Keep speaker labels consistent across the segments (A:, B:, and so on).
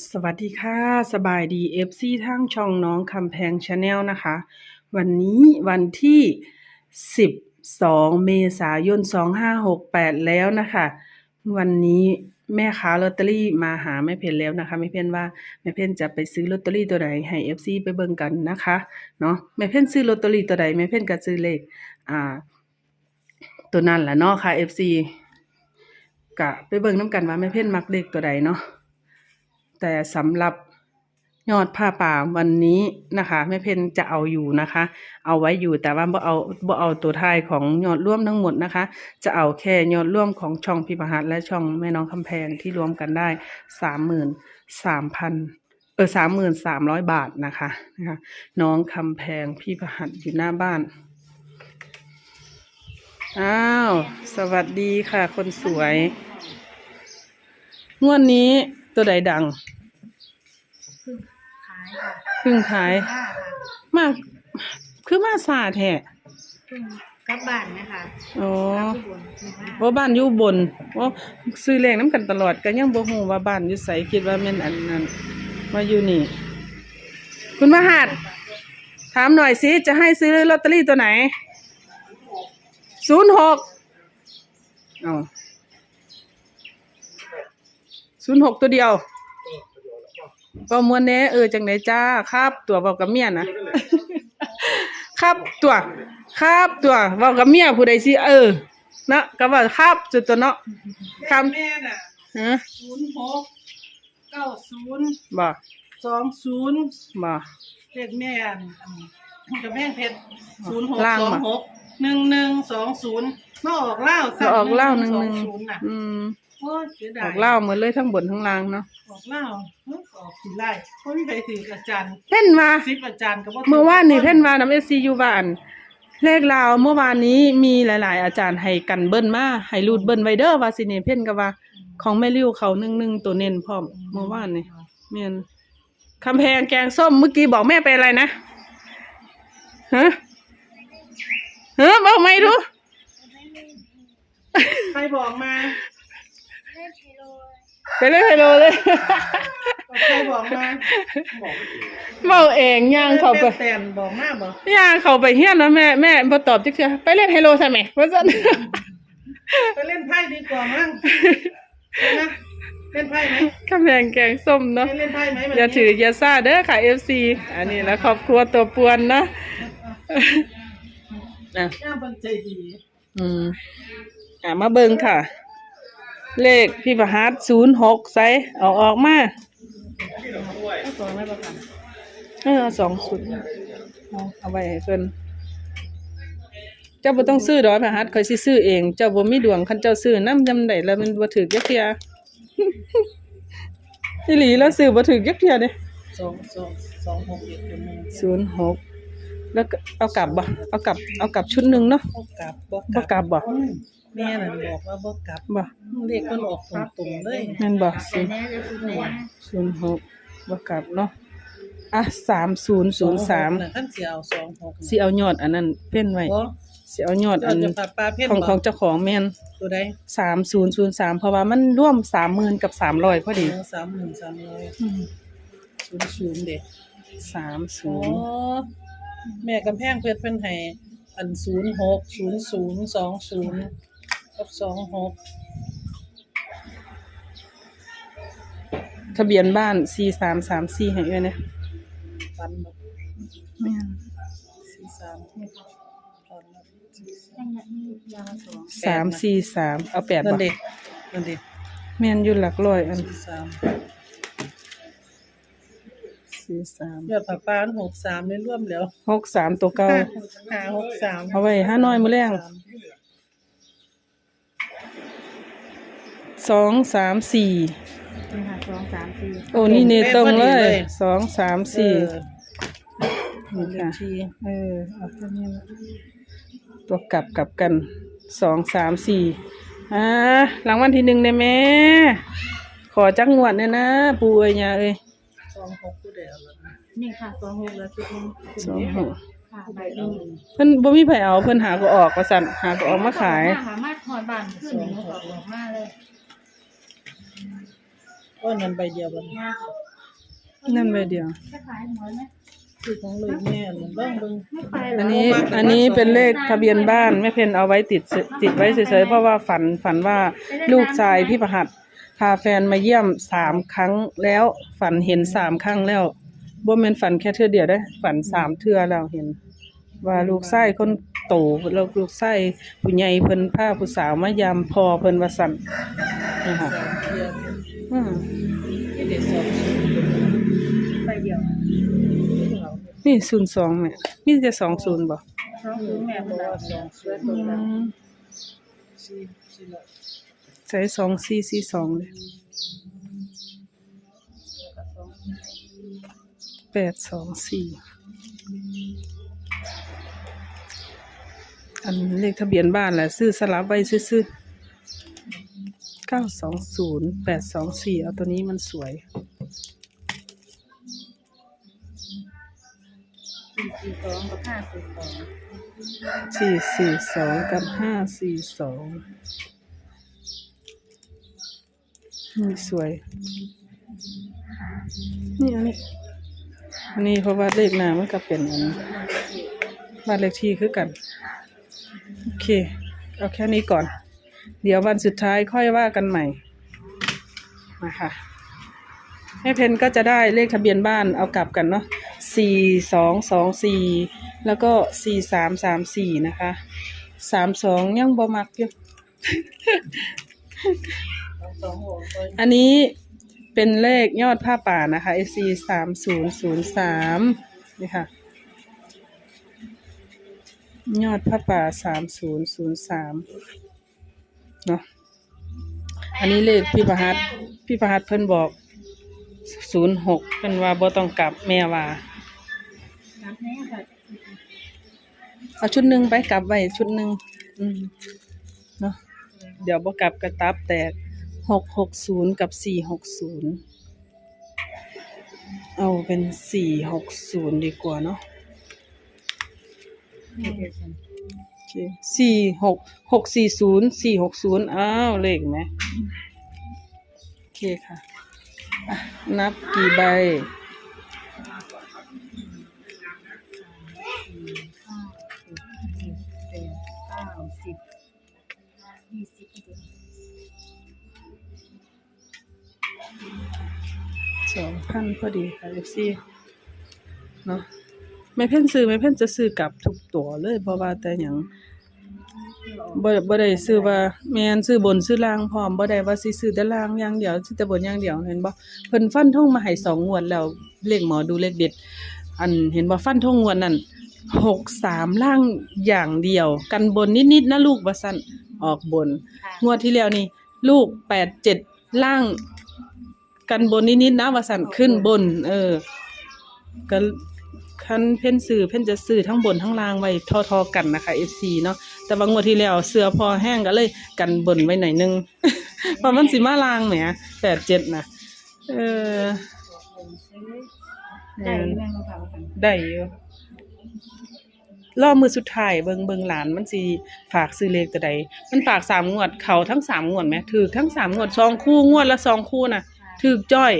A: สวัสดีค่ะ สบายดี FC ทั้งช่องน้องคำแพงชาแนลนะคะ วันนี้วันที่ 12 เมษายน 2568 แล้วนะคะ วันนี้แม่ค้าลอตเตอรี่มาหาแม่เพนแล้วนะคะแม่เพนว่าแม่เพนจะไปซื้อลอตเตอรี่ตัวใดให้ FC ไปเบิ่งกันนะคะเนาะแม่เพนซื้อลอตเตอรี่ตัวใดแม่เพนก็ซื้อเลขอ่า ตัวนั้นแหละเนาะค่ะ FC กะไปเบิ่งน้ำกันว่าแม่เพนมักเลขตัวใดเนาะ แต่สำหรับยอดผ้าป่าวันนี้นะคะแม่เพนจะเอาอยู่นะคะ เอาไว้อยู่แต่ว่าบ่เอาบ่เอาตัวท้ายของยอดร่วมทั้งหมดนะคะ จะเอาแค่ยอดร่วมของช่องพิพหัสและช่องแม่น้องคำแพงที่รวมกันได้สามหมื่นสามพันเออสามหมื่นสามร้อยบาทนะคะนะคะ น้องคำแพงพี่ประหัสอยู่หน้าบ้านอ้าวสวัสดีค่ะ คนสวยงวดนี้ ตัวใดดัง
B: ขายค่ะ
A: เพึ่งขาย
B: ค่ะ
A: มาก คือมาสาแท้
B: เพิ่งกลับบ้านนะคะ
A: โอ้
B: กลับอุบลนะคะ
A: ว่าบ้านอยู่บนว่าซื้อเลขน้ำกันตลอดก็ยังบ่ฮู้ว่าบ้านอยู่ไสคิดว่าแม่นอันนั้นมาอยู่นี่ คุณมหัดถามหน่อยสิจะให้ซื้อลอตเตอรี่ตัวไหนศูนย์หกเอา ศูนย์หกตัวเดียวก็มวนเน้เออจังไหนจ้าครับ ตัวบอกกับเมียนะครับตัวครับตัวบอกกับเมียผู้ใดสิเออเนาะก็ว่าครับจุดตัวเนาะค
C: แม่น่ะำ
A: ฮะ
C: ศูนย์หกเก้าศูนย์
A: บ่
C: สองศูนย์
A: บ่
C: เลขแม่อันอันกับแม่เพชรศูนย์หก
A: ล่าง
C: สอง
A: มา
C: หกหนึ่งหนึ่งสองศูนย์มาออกเล่า
A: จะออกเหล่าหนึ่งหนึ่ง
C: สอศูนย์น่ะ
A: อืม
C: โอ้ยเสีย
A: อ
C: ดาย
A: อกเหล่าหมดเลยทั้งบนทั้งล่างเนาะ
C: ออกเล่าเอ้ยออกสีไล่เพราะมีใครถืออาจารย์
A: เพ่นมา
C: สิบอาจารย์ก็บ่ถื
A: เมื่อวานนี้เพ่นมาน้ำเอซียูวาอันเลขลาวเมื่อวานนี้มีหลาย ๆ อาจารย์ให้กันเบิ้ลมาให้รูดเบิ้ลไวเดอร์ว่าสิเนี่เพ่นก็ว่า ของแม่ริ้วเขาหนึ่งหนึ่งตัวเน้นพร้อมเมื่อวานนี่เมียนคำแพงแกงส้มเมื่อกี้บอกแม่เป็นอะไรนะฮะฮะบอกไม่รู้
C: ใครบอกมา
A: ไปเล่นไฮโลเลย
C: ใครบอกมา
A: เมาเองย่างเขาไป
C: แม่แตนบอกมาบอก
A: ย่างเขาไปเฮียนแล้วแม่แม่พอตอบจักเทื่อไปเล่นไฮโลใช่ไหมว่าซั่น
C: ไปเล่นไพ่ดีกว่ามั้งนะเล่นไพ่ไหม
A: คำแพงแกงส้มเนาะ
C: ไม่เล่นไพ่ไหมวันนี้
A: อย่าถืออย่าซ่าเด้อค่ะ FC อันนี้แล้วครอบครัวตัวปวนเนาะอะ
C: ย่าบันใจดี
A: อืมอะมาเบิ่งค่ะ เลขพี่ประหัสศูนย์หกไซออกออกมา
C: สองไม่ประกัน
A: เออสองศูนย์เอาไว้ให้เพิ่นเจ้าบ่ต้องซื้อดอกพระหัสข่อยสิซื้อเอง เจ้าบ่มีดวงคันเจ้าซื้อนำจำได้แล้วมันบ่ถูกจักเที่ยอีหลีแล้วซื้อบ่ถูกจักเที่ยเด้
C: สองสองสองหกเอ็ดเป็นหนึ่ง
A: ศูนย์หกแล้วก็เอากลับบ่เอากลับ เอากลับชุดหนึ่งเนาะ
C: บ่กลับบ่
A: บ่กลับบ่
C: แม่น่ะบอกว่าบ่กลับ
A: บ่
C: เรียกมันออกตรงๆเลย
A: แม่นบ่
B: แต่
A: ศูนย์
B: แน่จะสุดแน่
A: ศูนย์หกบ่กลับเนาะอะสามศูนย์ศูนย์สาม
C: น่ะคันสิเอาสองหก
A: สิเอายอดอันนั้นเพ่นไว้
C: บ่
A: สิเอายอดอั
C: เรา
A: น
C: จะปลาปลาเพ่น
A: ของ
C: บ่
A: ของเจ้าของแม่น
C: ตัวใด
A: สามศูนย์ศูนย์สามเพราะว่ามันร่วมสามหมื่นกับสามร้อยพอดี
C: สามหมื่นสามร้อย
A: อืม
C: ศูนย์ศูนย์เด็ก
A: สามศู
C: อ๋อน
A: ย์
C: แม่กำแพงเพชรเพิ่นให้อันศูนย์หกศูนย์ศูนย์สองศูนย์ กับสองหก
A: ทะเบียนบ้านสี่สามสามสี่ให้เอ้ยนะ
C: ปันบ่
A: แม่น
C: สี่สามปันบ่สี่สาม
B: แค่นี้ยาวสอง
A: สามสี่สามเอาแปด
C: นั่น
A: บ่
C: เด็กนั่นเด็ก
A: แม่นอยู่หลักร้อยอัน
C: สี่สาม
A: สี่สาม
C: ยอดปลาปลาหกสามได้ร่วมแล้ว
A: หกสามตัวเก่า
C: ห้าหกสาม
A: เอาไว้ห้าน้อยมื้อแรง สองสามสี่
B: นี่ค่ะสองสามสี่
A: โอ้นี่เนตรงเลยสองสามสี่
C: นี่
A: นี่
C: ค่ะ
A: ค่ะเออเอาแค่นี้นะตัวกลับกลับกันสองสามสี่อ่ารางวัลที่หนึ่งได้ไหมขอจักงวดเนี่ยนะปูเอ้ยยาเอ้ย
C: สองหกผู้เดียวแล้วนะ
B: นี่ค่ะสองหกแล้วชุดนึง
A: สองหก
B: ค่ะใบหนึ่ง
A: เพิ่นบ่มีไผเอาเพิ่นหาก็ออกว่าซั่นหาก็ออกมาขาย
B: หามาถอยบ้านขึ้นหนึ่งก็ออกมาเลย
C: ก็นั้นใบเดียวกัน
B: มา
A: นั่นใบเดียว
B: จะขายหวยไหม
C: คือของเลยแม่เลยบ้างเบิ่ง
B: ไม่ไปหร
A: อั
B: อน
A: นี้อันนี้เป็นเลขทะเบียนบ้านแม่เพนเอาไว้ติดติดไว้เฉยๆเพราะว่าฝันฝันว่าลูกชายพี่ประหัดพาแฟนมาเยี่ยมสามครั้งแล้วฝันเห็นสามครั้งแล้วบ่แม่นฝันแค่เทื่อเดียวได้อฝันสามเทื่อแล้วเห็น ว่าลูกชายคนโตแล้วลูกชายผู้ใหญ่เพิ่นพาผู้สาวมายามพอเพิ่นว่าสั่นนะคะ
C: สามเทียน
A: อืม
C: ที่เด็ดสองศูนย์
B: ไปเดียว
A: นี่ศูนย์สองแม่มีแต่สองศูนย์บ่
B: สองศูนย์แม่
C: เพ
B: บอก
C: ราะ
B: ว่า
C: ว่าสองศูนย์
A: อืม
C: สี่สี่ละ
A: ใช้สองสี่สี่สองเลยแปดสองสี่อันเลขทะเบียนบ้านแหละซื้อสลับไว้ซื้อ เก้าสองศูนย์แปดสองสี่เอาตัวนี้มันสวย
B: สี่สี่สองกับห้าสี่สอง
A: สี่สี่สองกับห้าสี่สองนี่สวย นี่อันนี้อันนี้เพราะว่าเลขหนามันก็เป็นอันบ้านเลขที่คือกัน โอเค เอาแค่นี้ก่อน เดี๋ยววันสุดท้ายค่อยว่ากันใหม่มาค่ะแม่เพนก็จะได้เลขทะเบียนบ้านเอากลับกันเนาะสี่สองสองสี่แล้วก็สี่สามสามสี่นะคะสามสองยังบ่มักอยู่
C: อั
A: นนี้เป็นเลขยอดผ้าป่านะคะ FC สามศูนย์ศูนย์สามนี่ค่ะ ยอดผ้าป่าสามศูนย์ศูนย์สาม เนาะอันนี้เลขพี่ประหัตพี่ประหัตเพิ่นบอกศูนย์หกเพิ่นว่าบ่ต้องกลับแม่ว่าเอาชุดหนึ่งไปกลับไว้ชุดหนึ่งอืมเนาะเดี๋ยวบ่กลับกระตับแตกหกหกศูนย์กับสี่หกศูนย์เอาเป็นสี่หกศูนย์ดีกว่าเนาะ เคสี่หกหกสี่ศูนย์สี่หกศูนย์อ้าวเลขไหมโอเคค่ะอะ นับกี่ใบ
B: เก้าสิบยี่สิบเอ็ด
A: สองพันพอดีค่ะเอฟซีเนาะ ไม่เพ่นซื้อไม่เพ่นจะซื้อกลับทุกตัวเลยเพราะว่าแต่หยังบ่บ่ได้ซื้อว่าแม่นซื้อบนซื้อล่างพร้อมบ่ได้ว่าสิซื้อแต่ล่างอย่างเดียวซื้อแต่บนอย่างเดียวเห็นบ่เพิ่นฟันธงมาให้สองงวดแล้วเลขหมอดูเลขเด็ด อันเห็นบ่ฟันธงงวดนั้นหกสามล่างอย่างเดียว กันบนนิดๆนะลูกว่าซั่นออกบน
B: ค่ะ
A: งวดที่แล้วนี่ ลูกแปดเจ็ดล่าง กันบนนิดๆนะว่าสันขึ้นบน เออก็ คันเพ่นสื่อเพ่นจะสื่อทั้งบนทั้งล่างไว้ทอๆกันนะคะ FC เนาะแต่ว่างวดที่แล้วเสือพอแห้งก็เลยกันบนไว้หน่อยนึงเพราะมันสิมาล่างแหมแปดเจ็ดนะเออ
B: ได้แม่งมาค่ะว่ากัน
A: ได้อยู่รอบมือสุดท้ายเบิงเบิงหลานมันสิฝากซื้อเลขแต่ใดมันฝากสามงวดเขาทั้งสามงวดไหมถือทั้งสามงวดสองคู่งวดละสองคู่น่ะถือจ้อย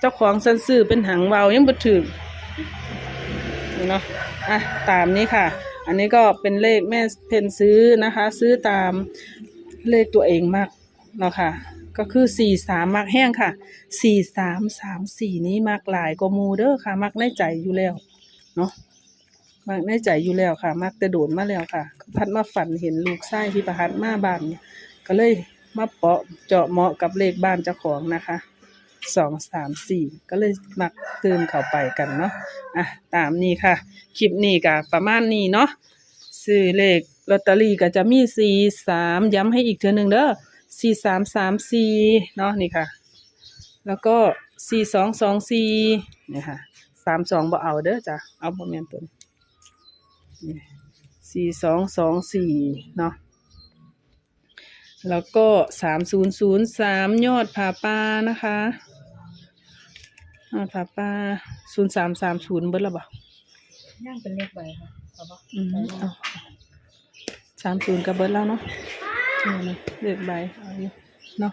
A: เจ้าของซันซื้อเป็นหางเบายังบ่ถือ เนาะอะตามนี้ค่ะ อันนี้ก็เป็นเลขแม่เพนซื้อนะคะ ซื้อตามเลขตัวเองมากเนาะค่ะ ก็คือสี่สามมักแห้งค่ะสี่สามสามสี่นี้มักหลายกว่ามูเด้อค่ะ มักในใจอยู่แล้วเนาะมักในใจอยู่แล้วค่ะ มักแต่โดดมาแล้วค่ะ พัดมาฝันเห็นลูกไส้ที่ประหัดมาบ้านเนี่ยก็เลยมาเปาะเจาะเหมาะกับเลขบ้านเจ้าของนะคะ สองสามสี่ก็เลยมักเติมเข้าไปกันเนาะอะตามนี้ค่ะ คลิปนี้ก็ประมาณนี้เนาะซื้อเลขลอตเตอรี่ก็จะมีสี่สามย้ำให้อีกเทือหนึ่งเด้อสี่สามสามสี่เนาะนี่ค่ะ แล้วก็สี่สองสองสี่นี่ค่ะสามสองบ่เอาเด้อจ้ะเอาบ่แม่นตัวนสี่สองสองสี่เนาะแล้วก็สามศูนย์ศูนย์สามยอดผาปานะคะ อดผาปาศูนย์สามสามศูนย์เบิดและบ่
B: ย่างเป็นเลขใบค่ะเอาปะ
A: อืมเอาสามศูนย์กับเบิร์ดแล้วเนาะใช่ไหมเลือกใบเอาอยู่เนาะ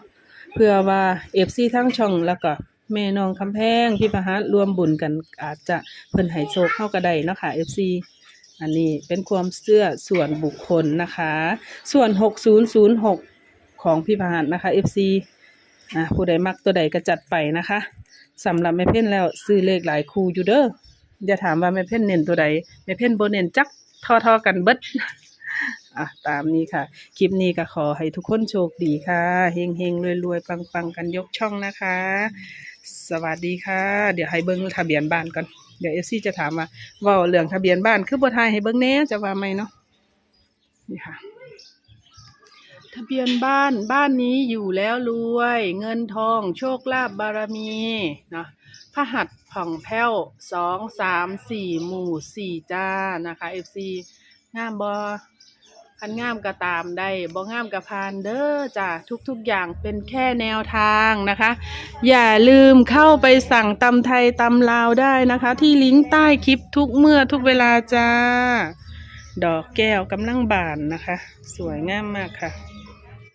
A: เพื่อว่าเอฟซีทั้งช่องแล้วก็แม่น้องคำแพงพี่ประหัสรวมบุญกันอาจจะเพิ่นให้โชคเข้าก็ได้เนาะค่ะ FC อันนี้เป็นความเชื่อส่วนบุคคลนะคะ ส่วน 6006 ของพี่ประหัสนะคะ FC อะผู้ใดมักตัวใดก็จัดไปนะคะสำหรับแม่เพ่นแล้วซื้อเลขหลายคู่อยู่เด้ออย่าถามว่าแม่เพ่นเน้นตัวใดแม่เพ่นบ่เน้นจักทอๆกันเบิดอะตามนี้ค่ะ คลิปนี้ก็ขอให้ทุกคนโชคดีค่ะเฮงเฮงรวยรวยปังปังกันยกช่องนะคะ สวัสดีค่ะ เดี๋ยวให้เบิ้งทะเบียนบ้านก่อนเดี๋ยวเอซี่จะถามว่าว่าเรื่องทะเบียนบ้านคือบ่ทายให้เบิ้งแน่จะว่าไหมเนาะนี่ค่ะ ทะเบียนบ้านบ้านนี้อยู่แล้วรวย เงินทองโชคลาภบารมีนะพระหัตถ์ผ่องแผ้วสองสามสี่หมู่สี่จ้านะคะเอฟซีงามบอคันงามก็ตามได้บ่งามก็พานเด้อจ้าทุกๆอย่างเป็นแค่แนวทางนะคะ อย่าลืมเข้าไปสั่งตำไทยตำลาวได้นะคะ ที่ลิงก์ใต้คลิปทุกเมื่อทุกเวลาจ้า ดอกแก้วกำลังบานนะคะ สวยงามมากค่ะ